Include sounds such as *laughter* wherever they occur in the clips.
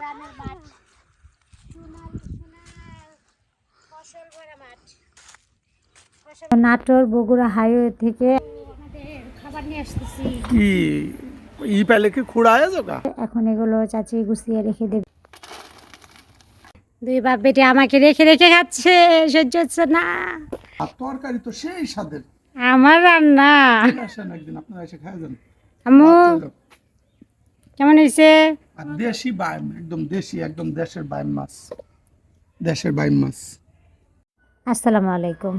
গ্রামের মাঠ। ফসল ভরা মাঠ। নাটোর বগুড়া হাইওয়ে থেকে এখন এগুলো চাচি গুছিয়ে রেখে দেবে। দুই বাপ বেটি আমাকে রেখে রেখে খাচ্ছে সহ্য হচ্ছে না। তরকারি তো সেই স্বাদের। আমার রান্না। একদিন আপনারা এসে যান। কেমন হয়েছে আর দেশি একদম দেশি, একদম দেশের মাছ। দেশের মাছ। আসসালামু আলাইকুম।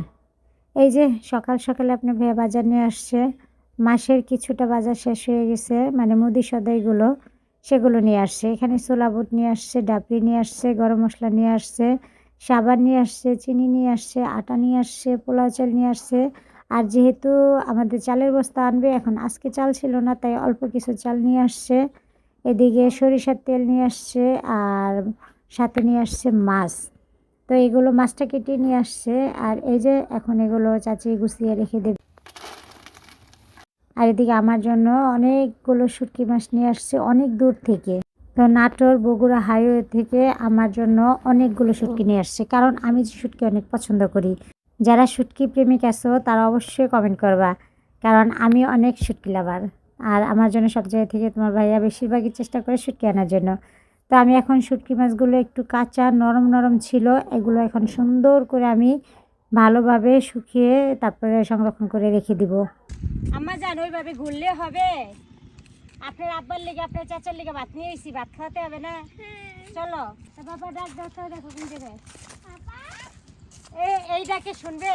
এই যে সকাল সকালে আপনি ভাইয়া বাজার নিয়ে আসছে, মাসের কিছুটা বাজার শেষ হয়ে গেছে মানে মুদি সদাইগুলো সেগুলো নিয়ে আসছে। এখানে বুট নিয়ে আসছে, ডাবরি নিয়ে আসছে, গরম মশলা নিয়ে আসছে, সাবান নিয়ে আসছে, চিনি নিয়ে আসছে, আটা নিয়ে আসছে, পোলাও চাল নিয়ে আসছে। আর যেহেতু আমাদের চালের বস্তা আনবে, এখন আজকে চাল ছিল না, তাই অল্প কিছু চাল নিয়ে আসছে। এদিকে সরিষার তেল নিয়ে আসছে আর সাথে নিয়ে আসছে মাছ। তো এগুলো মাছটা কেটে নিয়ে আসছে আর এই যে এখন এগুলো চাচি গুছিয়ে রেখে দেবে। আর এদিকে আমার জন্য অনেকগুলো শুটকি মাছ নিয়ে আসছে অনেক দূর থেকে। তো নাটোর বগুড়া হাইওয়ে থেকে আমার জন্য অনেকগুলো শুটকি নিয়ে আসছে। কারণ আমি যে শুটকি অনেক পছন্দ করি। যারা শুটকি প্রেমিক আছো তারা অবশ্যই কমেন্ট করবা। কারণ আমি অনেক শুটকি লাভার আর আমার জন্য সব জায়গা থেকে তোমার ভাইয়া বেশিরভাগই চেষ্টা করে শুটকি আনার জন্য। তো আমি এখন শুটকি মাছগুলো একটু কাঁচা, নরম নরম ছিল, এগুলো এখন সুন্দর করে আমি ভালোভাবে শুকিয়ে তারপরে সংরক্ষণ করে রেখে দিব। আমার জান, ওইভাবে ঘুরলে হবে। আপনার আব্বার লেগে, আপনার চাচার লেগে ভাত নিয়ে এসেছি ভাত খাওয়াতে হবে না। চলো। বাবা, ডাক তো দেখো কোন জায়গায়। এই ডাকে শুনবে?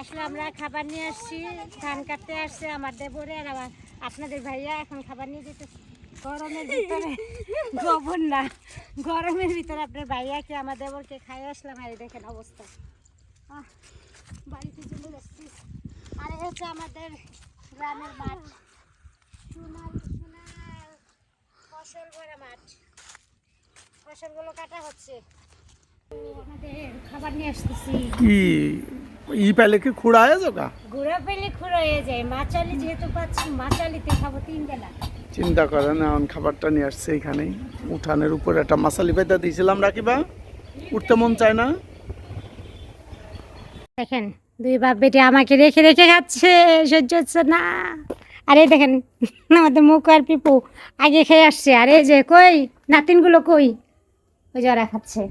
আসলে আমরা খাবার নিয়ে আসছি ধান কাটতে আসছে আমার দেবরে আর আমার আপনাদের ভাইয়া এখন খাবার নিয়ে যেতে গরমের ভিতরে *laughs* গোবর না গরমের ভিতরে আপনার ভাইয়াকে আমার দেবরকে খাই আসলাম আর দেখেন অবস্থা। বাড়িতে চলে যাচ্ছি। আর হচ্ছে আমাদের গ্রামের মাঠ। সোনার সোনার ফসল ভরা মাঠ। ফসলগুলো কাটা হচ্ছে। খাবার নিয়ে আসতেছি। কি ই পেলে কি খুঁড়া হয়ে যাবে? ঘোড়া পেলে খুঁড়া হয়ে যায়। মাছালি যেহেতু পাচ্ছি মাছালিতে খাব তিন বেলা। চিন্তা করেন এখন খাবারটা নিয়ে আসছে এখানে উঠানের উপর একটা মাসালি পেতা দিয়েছিলাম রাকিবা। উঠতে মন চায় না। দেখেন দুই বাপ বেটি আমাকে রেখে রেখে খাচ্ছে সহ্য হচ্ছে না। আরে দেখেন আমাদের মুখ আর পিপু আগে খেয়ে আসছে। আরে যে কই? নাতিনগুলো কই? ওই যারা খাচ্ছে।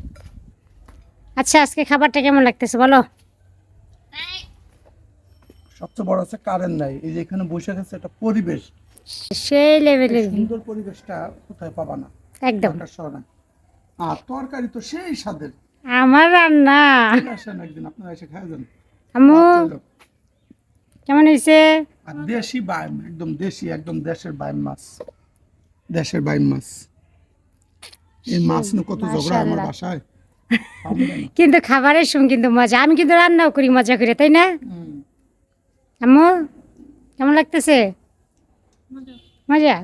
আচ্ছা আজকে খাবারটা কেমন লাগতেছে বলো? সবচেয়ে বড় হচ্ছে কারেন্ট নাই। এই যে এখানে বসে গেছে একটা পরিবেশ। সেই লেভেলের সুন্দর পরিবেশটা কোথায় পাবা না? একদম। শহরে আর তরকারি তো সেই স্বাদের। আমার রান্না। আসেন একদিন আপনারা এসে খাই যান। আম্মু কেমন হয়েছে? আর দেশি বাইম একদম দেশি একদম দেশের বাইম মাছ। দেশের বাইম মাছ। এই মাছ নিয়ে কত ঝগড়া আমার। বাসায়। কিন্তু খাবারের সময় কিন্তু মজা। আমি কিন্তু রান্নাও করি মজা করে তাই না? আম্মু কেমন লাগতেছে? মজা?